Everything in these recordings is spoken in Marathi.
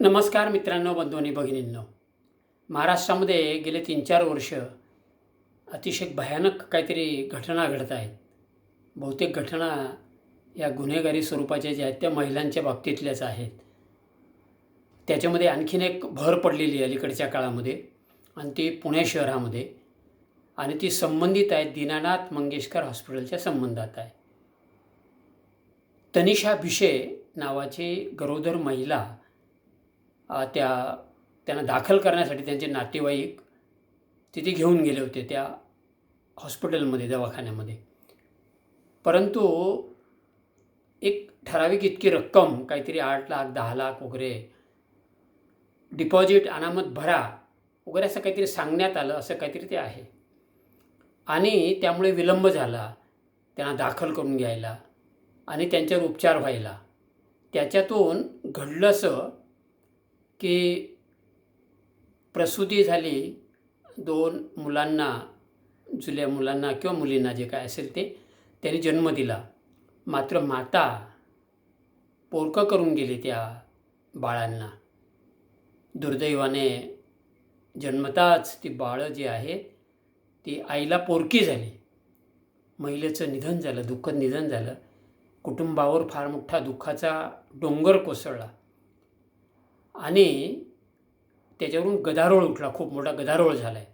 नमस्कार मित्रांनो बंधू आणि भगिनींनो महाराष्ट्रामध्ये गेले तीन चार वर्ष अतिशय भयानक काहीतरी घटना घडत आहेत. बहुतेक घटना या गुन्हेगारी स्वरूपाच्या ज्या आहेत त्या महिलांच्या बाबतीतल्याच आहेत. त्याच्यामध्ये आणखीन एक भर पडलेली आहे अलीकडच्या काळामध्ये आणि ती पुणे शहरामध्ये आणि ती संबंधित आहे दीनानाथ मंगेशकर हॉस्पिटलच्या संबंधात आहे. तनिषा भिशे नावाची गरोदर महिला त्या त्यांना दाखल करण्यासाठी त्यांचे नातेवाईक तिथे घेऊन गेले होते त्या हॉस्पिटलमध्ये दवाखान्यामध्ये. परंतु एक ठराविक इतकी रक्कम काहीतरी आठ लाख दहा लाख वगैरे डिपॉझिट अनामत भरा वगैरे असं काहीतरी सांगण्यात आलं असं काहीतरी ते आहे. आणि त्यामुळे विलंब झाला त्यांना दाखल करून घ्यायला आणि त्यांच्यावर उपचार व्हायला. त्याच्यातून घडलं असं की प्रसूती झाली दोन मुलांना जुल्या मुलांना किंवा मुलींना जे काय असेल ते त्यांनी जन्म दिला. मात्र माता पोरकं करून गेली त्या बाळांना. दुर्दैवाने जन्मताच ती बाळं जी आहेत ती आईला पोरकी झाली. महिलेचं निधन झालं दुःखद निधन झालं. कुटुंबावर फार मोठा दुःखाचा डोंगर कोसळला. आणि त्याच्यावरून गदारोळ उठला खूप मोठा गदारोळ झाला आहे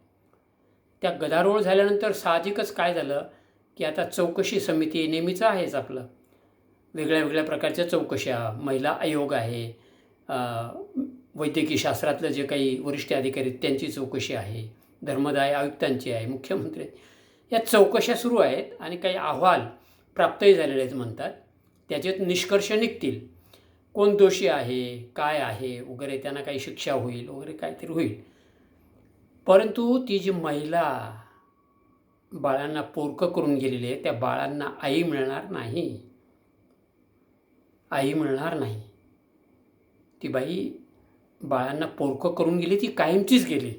त्या गदारोळ झाल्यानंतर साहजिकच काय झालं की आता चौकशी समिती नेहमीचं आहेच आपलं. वेगळ्या वेगळ्या प्रकारच्या चौकशा महिला आयोग आहे वैद्यकीय शास्त्रातलं जे काही वरिष्ठ अधिकारी आहेत त्यांची चौकशी आहे धर्मदाय आयुक्तांची आहे मुख्यमंत्री. या चौकशा सुरू आहेत आणि काही अहवाल प्राप्तही झालेले आहेत म्हणतात. त्याच्यात निष्कर्ष निघतील. कोण दोषी आहे काय आहे वगैरे त्यांना काही शिक्षा होईल वगैरे काहीतरी होईल. परंतु ती जी महिला बाळांना पोरकं करून गेलेली आहे त्या बाळांना आई मिळणार नाही. आई मिळणार नाही. ती बाई बाळांना पोरकं करून गेली ती कायमचीच गेली.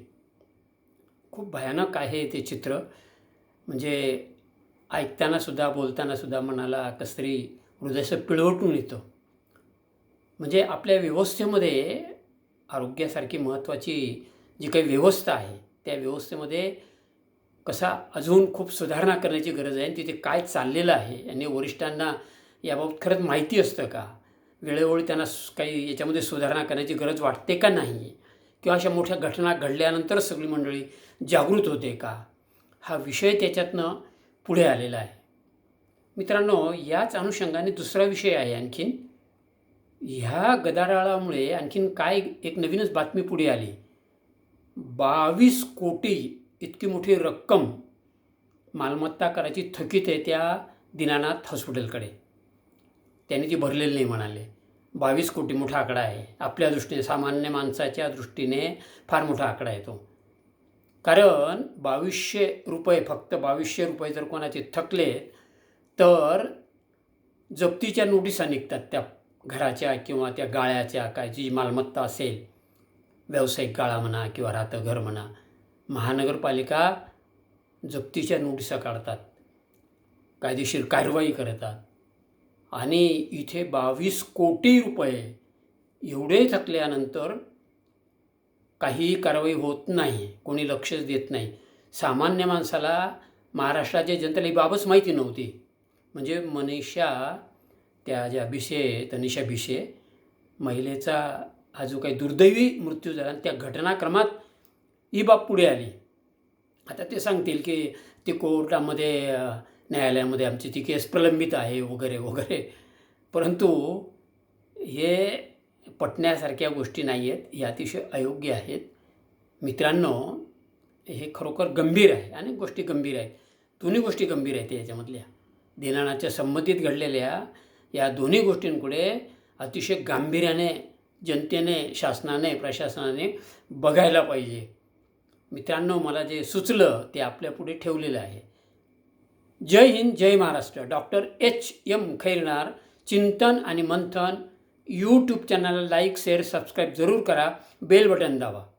खूप भयानक आहे ते चित्र. म्हणजे ऐकतानासुद्धा बोलतानासुद्धा मनाला कसरी हृदयाचं पिळवटून येतं. म्हणजे आपल्या व्यवस्थेमध्ये आरोग्यासारखी महत्त्वाची जी काही व्यवस्था आहे त्या व्यवस्थेमध्ये कसा अजून खूप सुधारणा करण्याची गरज आहे आणि तिथे काय चाललेलं आहे आणि वरिष्ठांना याबाबत खरंच माहिती असतं का? वेळोवेळी त्यांना काही याच्यामध्ये सुधारणा करण्याची गरज वाटते का नाही? किंवा अशा मोठ्या घटना घडल्यानंतर सगळी मंडळी जागृत होते का? हा विषय त्याच्यातनं पुढे आलेला आहे. मित्रांनो याच अनुषंगाने दुसरा विषय आहे आणखीन. ह्या गदाराळामुळे आणखीन काय एक नवीनच बातमी पुढे आली. बावीस कोटी इतकी मोठी रक्कम मालमत्ता करायची थकीत आहे त्या दिनानाथ हॉस्पिटलकडे. त्यांनी ती भरलेली नाही म्हणाले. बावीस कोटी मोठा आकडा आहे. आपल्या दृष्टीने सामान्य माणसाच्या दृष्टीने फार मोठा आकडा आहे तो. कारण बावीसशे रुपये फक्त बावीसशे रुपये जर कोणाचे थकले तर जप्तीच्या नोटिसा निघतात त्या घराच्या किंवा त्या गाळ्याच्या काय जी मालमत्ता असेल व्यावसायिक गाळा म्हणा किंवा राहतं घर म्हणा महानगरपालिका जप्तीच्या नोटिसा काढतात कायदेशीर कारवाई करतात आणि इथे बावीस कोटी रुपये एवढे थकल्यानंतर काहीही कारवाई होत नाही कोणी लक्षच देत नाही. सामान्य माणसाला महाराष्ट्राच्या जनतेला ही बाबच माहिती नव्हती. म्हणजे मनीषा त्या ज्या अभिषे तनिषा महिलेचा हा जो काही दुर्दैवी मृत्यू झाला आणि त्या घटनाक्रमात ही बाब पुढे आली. आता ते सांगतील की ते कोर्टामध्ये न्यायालयामध्ये आमची ती केस प्रलंबित आहे वगैरे वगैरे. परंतु हे पटण्यासारख्या गोष्टी नाही आहेत हे अतिशय अयोग्य आहेत. मित्रांनो हे खरोखर गंभीर आहे अनेक गोष्टी गंभीर आहेत. दोन्ही गोष्टी गंभीर आहेत याच्यामधल्या. दिनानाच्या संमतीत घडलेल्या या दोन्ही गोष्टींकडे अतिशय गांभीर्याने जनतेने शासनाने प्रशासनाने बघायला पाहिजे. मित्रांनो मला जे सुचलं ते आपल्यापुढे ठेवलेलं आहे. जय हिंद जय Maharashtra. Doctor H M Khairnar चिंतन आणि मंथन यूट्यूब चॅनलला लाईक शेअर सबस्क्राईब जरूर करा. बेल बटन दाबा.